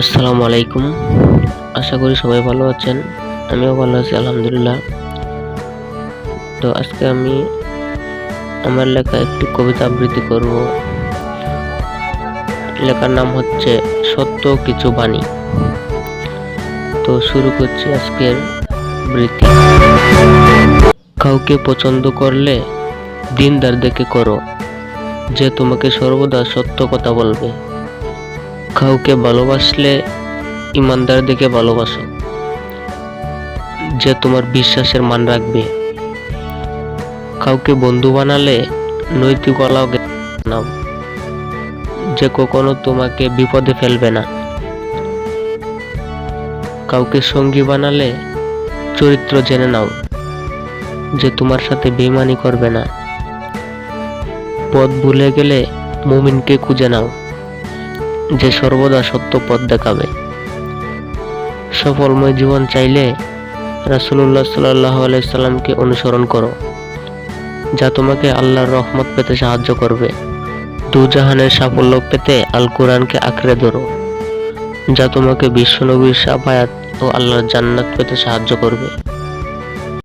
আসসালামু আলাইকুম। আশা করি সবাই ভালো আছেন। আমিও ভালো আছি, আলহামদুলিল্লাহ। তো আজকে আমি আমার লেখা একটি কবিতা আবৃত্তি করব। লেখার নাম হচ্ছে সত্য কিছু বাণী। তো শুরু করছি আজকের বৃত্তি কাউকে পছন্দ করলে দিনদার দেখে করো। যে তোমাকে সর্বদা সত্য কথা বলবে। কাউকে ভালোবাসলে ইমানদার দেখে ভালোবাসো, যে তোমার বিশ্বাসের মান রাখবে। কাউকে বন্ধু বানালে নৈতিকতাও নাও, যে কখনো তোমাকে বিপদে ফেলবে না। কাউকে সঙ্গী বানালে চরিত্র জেনে নাও, যে তোমার সাথে বেমানি করবে না। পথ ভুলে গেলে মুমিনকে খুঁজে নাও। যে সর্বদা সত্য পথ দেখাবে। সফলময় জীবন চাইলে রাসুল্লাহ সাল্লাহ আলাইসাল্লামকে অনুসরণ করো, যা তোমাকে আল্লাহর রহমত পেতে সাহায্য করবে। দুজাহানের সাফল্য পেতে আল কোরআনকে আঁকড়ে ধরো, যা তোমাকে বিশ্বনবীর সাফায়াত ও আল্লাহর জান্নাত পেতে সাহায্য করবে।